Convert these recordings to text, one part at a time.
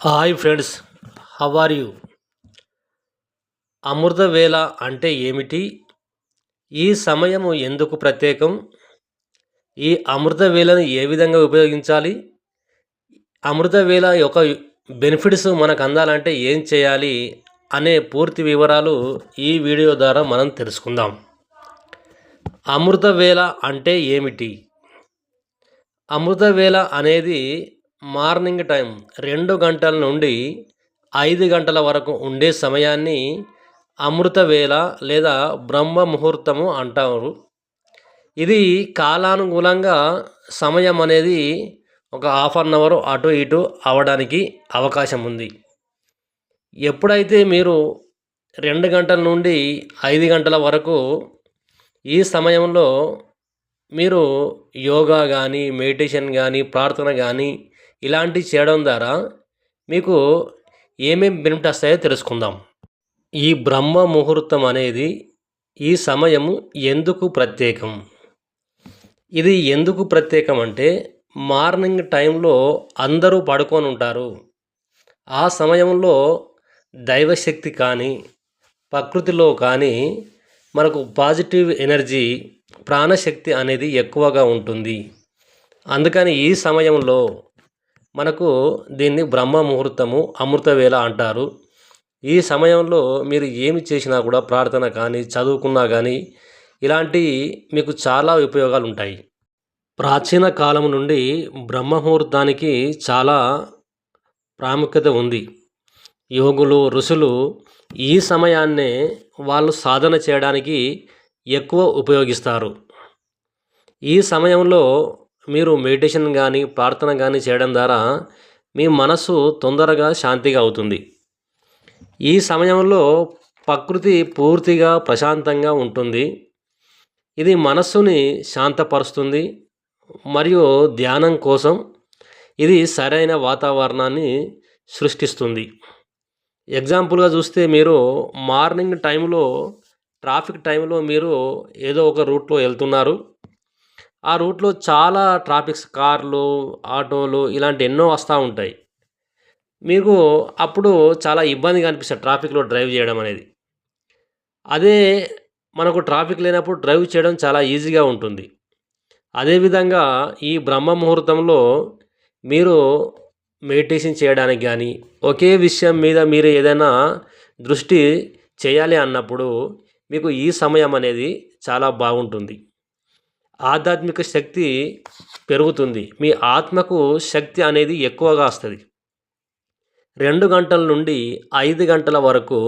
Hi friends how are you? అమృత వేళ అంటే ఏమిటి? ఈ సమయము ఎందుకు ప్రత్యేకం? ఈ అమృత వేళను ఏ విధంగా ఉపయోగించాలి? అమృత వేళ యొక్క బెనిఫిట్స్ మనకు అందాలంటే ఏం చేయాలి? అనే పూర్తి వివరాలు ఈ వీడియో ద్వారా మనం తెలుసుకుందాం. అమృత వేళ అంటే ఏమిటి? అమృత వేళ అనేది మార్నింగ్ టైం రెండు గంటల నుండి ఐదు గంటల వరకు ఉండే సమయాన్ని అమృత వేళ లేదా బ్రహ్మ ముహూర్తము అంటారు. ఇది కాలానుగుణంగా సమయం అనేది ఒక హాఫ్ అన్ అవర్ అటు ఇటు అవడానికి అవకాశం ఉంది. ఎప్పుడైతే మీరు రెండు గంటల నుండి ఐదు గంటల వరకు ఈ సమయంలో మీరు యోగా కానీ మెడిటేషన్ కానీ ప్రార్థన కానీ ఇలాంటివి చేయడం ద్వారా మీకు ఏమేమి బెనిఫిట్ వస్తాయో తెలుసుకుందాం. ఈ బ్రహ్మ ముహూర్తం అనేది ఈ సమయము ఎందుకు ప్రత్యేకం? ఇది ఎందుకు ప్రత్యేకం అంటే మార్నింగ్ టైంలో అందరూ పడుకొని ఉంటారు. ఆ సమయంలో దైవశక్తి కానీ ప్రకృతిలో కానీ మనకు పాజిటివ్ ఎనర్జీ ప్రాణశక్తి అనేది ఎక్కువగా ఉంటుంది. అందుకని ఈ సమయంలో మనకు దీన్ని బ్రహ్మ ముహూర్తము అమృతవేళ అంటారు. ఈ సమయంలో మీరు ఏమి చేసినా కూడా ప్రార్థన కానీ చదువుకున్నా కానీ ఇలాంటి మీకు చాలా ఉపయోగాలు ఉంటాయి ప్రాచీన కాలం నుండి బ్రహ్మ ముహూర్తానికి చాలా ప్రాముఖ్యత ఉంది. యోగులు ఋషులు ఈ సమయాన్నే వాళ్ళు సాధన చేయడానికి ఎక్కువ ఉపయోగిస్తారు. ఈ సమయంలో మీరు మెడిటేషన్ కానీ ప్రార్థన కానీ చేయడం ద్వారా మీ మనసు తొందరగా శాంతిగా అవుతుంది. ఈ సమయంలో ప్రకృతి పూర్తిగా ప్రశాంతంగా ఉంటుంది. ఇది మనస్సుని శాంతపరుస్తుంది. మరియు ధ్యానం కోసం ఇది సరైన వాతావరణాన్ని సృష్టిస్తుంది. ఎగ్జాంపుల్గా చూస్తే మీరు మార్నింగ్ టైంలో ట్రాఫిక్ టైంలో మీరు ఏదో ఒక రూట్లో వెళ్తున్నారు. ఆ రూట్లో చాలా ట్రాఫిక్స్ కార్లు ఆటోలు ఇలాంటి ఎన్నో వస్తూ ఉంటాయి. మీకు అప్పుడు చాలా ఇబ్బందిగా అనిపిస్తుంది ట్రాఫిక్లో డ్రైవ్ చేయడం అనేది. అదే మనకు ట్రాఫిక్ లేనప్పుడు డ్రైవ్ చేయడం చాలా ఈజీగా ఉంటుంది. అదేవిధంగా ఈ బ్రహ్మ ముహూర్తంలో మీరు మెడిటేషన్ చేయడానికి కానీ ఒకే విషయం మీద మీరు ఏదైనా దృష్టి చేయాలి అన్నప్పుడు మీకు ఈ సమయం అనేది చాలా బాగుంటుంది. ఆధ్యాత్మిక శక్తి పెరుగుతుంది. మీ ఆత్మకు శక్తి అనేది ఎక్కువగా వస్తుంది. రెండు గంటల నుండి ఐదు గంటల వరకు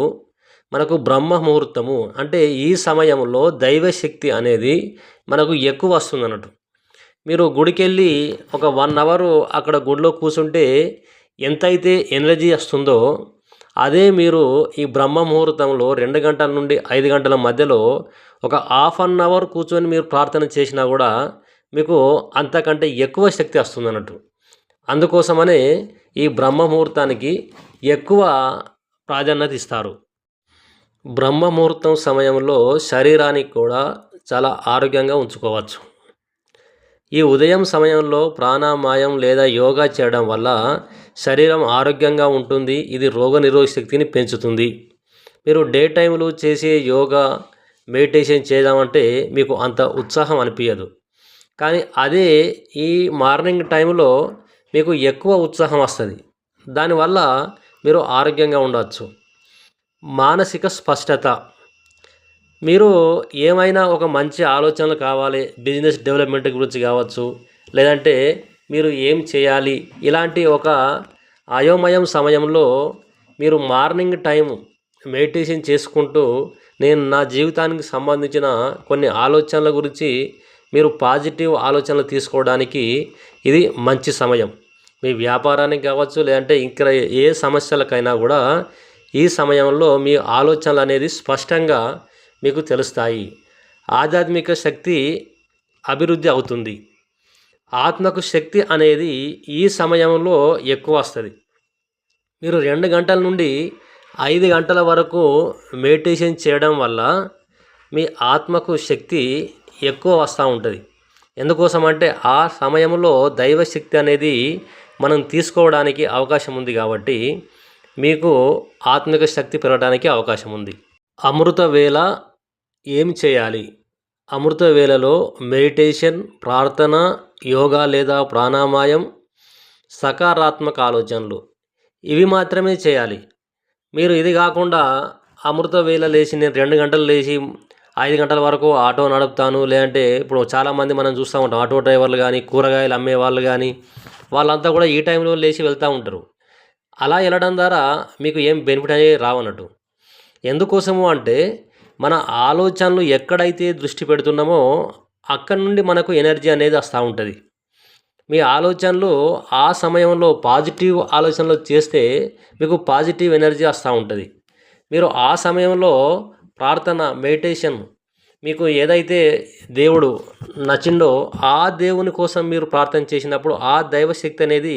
మనకు బ్రహ్మ ముహూర్తము అంటే ఈ సమయంలో దైవశక్తి అనేది మనకు ఎక్కువ వస్తుంది అన్నట్టు. మీరు గుడికి వెళ్ళి ఒక వన్ అవర్ అక్కడ గుడిలో కూర్చుంటే ఎంతైతే ఎనర్జీ వస్తుందో అదే మీరు ఈ బ్రహ్మ ముహూర్తంలో రెండు గంటల నుండి ఐదు గంటల మధ్యలో ఒక హాఫ్ అన్ అవర్ కూర్చొని మీరు ప్రార్థన చేసినా కూడా మీకు అంతకంటే ఎక్కువ శక్తి వస్తుంది అన్నట్టు. అందుకోసమనే ఈ బ్రహ్మ ముహూర్తానికి ఎక్కువ ప్రాధాన్యత ఇస్తారు. బ్రహ్మ ముహూర్తం సమయంలో శరీరానికి కూడా చాలా ఆరోగ్యంగా ఉంచుకోవచ్చు. ఈ ఉదయం సమయంలో ప్రాణామాయం లేదా యోగా చేయడం వల్ల శరీరం ఆరోగ్యంగా ఉంటుంది ఇది రోగనిరోధక శక్తిని పెంచుతుంది. మీరు డే టైంలో చేసే యోగా మెడిటేషన్ చేద్దామంటే మీకు అంత ఉత్సాహం అనిపించదు కానీ అదే ఈ మార్నింగ్ టైంలో మీకు ఎక్కువ ఉత్సాహం వస్తుంది. దానివల్ల మీరు ఆరోగ్యంగా ఉండవచ్చు మానసిక స్పష్టత. మీరు ఏమైనా ఒక మంచి ఆలోచనలు కావాలి బిజినెస్ డెవలప్మెంట్ గురించి కావచ్చు లేదంటే మీరు ఏం చేయాలి? ఇలాంటి ఒక అయోమయం సమయంలో మీరు మార్నింగ్ టైం మెడిటేషన్ చేసుకుంటూ నేను నా జీవితానికి సంబంధించిన కొన్ని ఆలోచనల గురించి మీరు పాజిటివ్ ఆలోచనలు తీసుకోవడానికి ఇది మంచి సమయం. మీ వ్యాపారానికి కావచ్చు లేదంటే ఇంకా ఏ సమస్యలకైనా కూడా ఈ సమయంలో మీ ఆలోచనలు అనేది స్పష్టంగా మీకు తెలుస్తాయి. ఆధ్యాత్మిక శక్తి అభివృద్ధి అవుతుంది. ఆత్మకు శక్తి అనేది ఈ సమయంలో ఎక్కువ వస్తుంది. మీరు రెండు గంటల నుండి ఐదు గంటల వరకు మెడిటేషన్ చేయడం వల్ల మీ ఆత్మకు శక్తి ఎక్కువ వస్తూ ఉంటుంది. ఎందుకోసం అంటే ఆ సమయంలో దైవశక్తి అనేది మనం తీసుకోవడానికి అవకాశం ఉంది కాబట్టి మీకు ఆత్మిక శక్తి పెరగడానికి అవకాశం ఉంది. అమృత వేళ ఏం చేయాలి? అమృత వేళలో మెడిటేషన్ ప్రార్థన యోగా లేదా ప్రాణామాయం సకారాత్మక ఆలోచనలు. ఇవి మాత్రమే చేయాలి. మీరు ఇది కాకుండా అమృత వేళ లేచి నేను రెండు గంటలు లేచి ఐదు గంటల వరకు ఆటో నడుపుతాను. లేదంటే ఇప్పుడు చాలామంది మనం చూస్తూ ఉంటాం. ఆటో డ్రైవర్లు కానీ కూరగాయలు అమ్మే వాళ్ళు కానీ వాళ్ళంతా కూడా ఈ టైంలో లేచి వెళ్తూ ఉంటారు. అలా వెళ్ళడం ద్వారా మీకు ఏం బెనిఫిట్ అనేది రావన్నట్టు ఎందుకోసము అంటే మన ఆలోచనలు ఎక్కడైతే దృష్టి పెడుతున్నామో అక్కడ నుండి మనకు ఎనర్జీ అనేది వస్తూ ఉంటుంది. మీ ఆలోచనలు ఆ సమయంలో పాజిటివ్ ఆలోచనలు చేస్తే మీకు పాజిటివ్ ఎనర్జీ వస్తూ ఉంటుంది. మీరు ఆ సమయంలో ప్రార్థన మెడిటేషన్ మీకు ఏదైతే దేవుడు నచ్చిండో ఆ దేవుని కోసం మీరు ప్రార్థన చేసినప్పుడు ఆ దైవశక్తి అనేది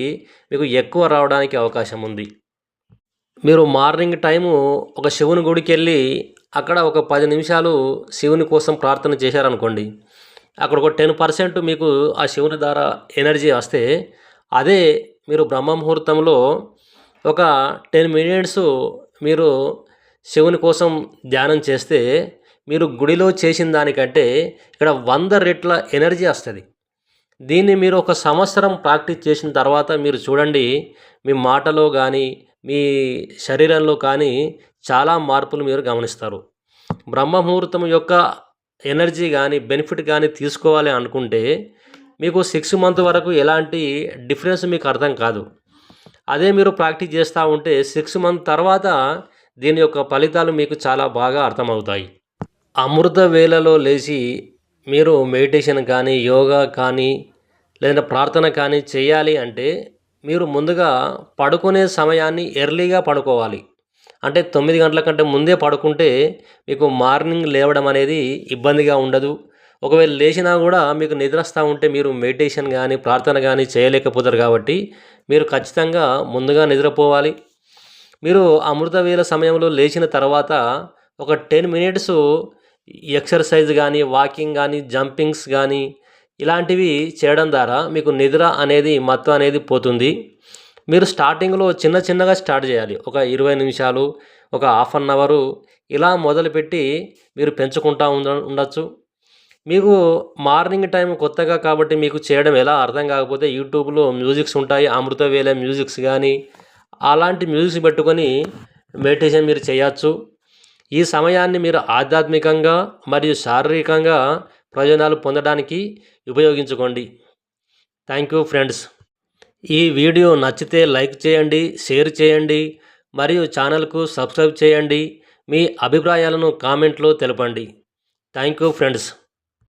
మీకు ఎక్కువ రావడానికి అవకాశం ఉంది. మీరు మార్నింగ్ టైము ఒక శివుని గుడికి వెళ్ళి అక్కడ ఒక పది నిమిషాలు శివుని కోసం ప్రార్థన చేశారనుకోండి అక్కడ ఒక టెన్ పర్సెంట్ మీకు ఆ శివుని ద్వారా ఎనర్జీ వస్తే అదే మీరు బ్రహ్మ ముహూర్తంలో ఒక టెన్ మినిట్స్ మీరు శివుని కోసం ధ్యానం చేస్తే మీరు గుడిలో చేసిన దానికంటే ఇక్కడ వంద రెట్ల ఎనర్జీ వస్తుంది. దీన్ని మీరు ఒక సంవత్సరం ప్రాక్టీస్ చేసిన తర్వాత మీరు చూడండి మీ మాటలో కానీ మీ శరీరంలో కానీ చాలా మార్పులు మీరు గమనిస్తారు. బ్రహ్మ ముహూర్తం యొక్క ఎనర్జీ కానీ బెనిఫిట్ కానీ తీసుకోవాలి అనుకుంటే మీకు సిక్స్ మంత్ వరకు ఎలాంటి డిఫరెన్స్ మీకు అర్థం కాదు. అదే మీరు ప్రాక్టీస్ చేస్తూ ఉంటే సిక్స్ మంత్ తర్వాత దీని యొక్క ఫలితాలు మీకు చాలా బాగా అర్థమవుతాయి. అమృత వేళలో లేచి మీరు మెడిటేషన్ కానీ యోగా కానీ లేదా ప్రార్థన కానీ చేయాలి అంటే మీరు ముందుగా పడుకునే సమయాన్ని ఎర్లీగా పడుకోవాలి. అంటే తొమ్మిది గంటల కంటే ముందే పడుకుంటే మీకు మార్నింగ్ లేవడం అనేది ఇబ్బందిగా ఉండదు. ఒకవేళ లేచినా కూడా మీకు నిద్రస్తూ ఉంటే మీరు మెడిటేషన్ కానీ ప్రార్థన కానీ చేయలేకపోతారు కాబట్టి మీరు ఖచ్చితంగా ముందుగా నిద్రపోవాలి. మీరు అమృత వేళ సమయంలో లేచిన తర్వాత ఒక టెన్ మినిట్స్ ఎక్సర్సైజ్ కానీ వాకింగ్ కానీ జంపింగ్స్ కానీ ఇలాంటివి చేయడం ద్వారా మీకు నిద్ర అనేది మత్తు అనేది పోతుంది. మీరు స్టార్టింగ్లో చిన్న చిన్నగా స్టార్ట్ చేయాలి. ఒక ఇరవై నిమిషాలు ఒక హాఫ్ అన్ అవరు ఇలా మొదలుపెట్టి మీరు పెంచుకుంటూ ఉండొచ్చు. మీకు మార్నింగ్ టైం కొత్తగా కాబట్టి మీకు చేయడం ఎలా అర్థం కాకపోతే యూట్యూబ్లో మ్యూజిక్స్ ఉంటాయి. అమృతవేల మ్యూజిక్స్ కానీ అలాంటి మ్యూజిక్స్ పెట్టుకొని మెడిటేషన్ మీరు చేయొచ్చు. ఈ సమయాన్ని మీరు ఆధ్యాత్మికంగా మరియు శారీరకంగా ప్రయోజనాలు పొందడానికి ఉపయోగించుకోండి. Thank you friends. ఈ వీడియో నచ్చితే లైక్ చేయండి షేర్ చేయండి మరియు ఛానల్కు సబ్స్క్రైబ్ చేయండి. మీ అభిప్రాయాలను కామెంట్లో తెలపండి. Thank you friends.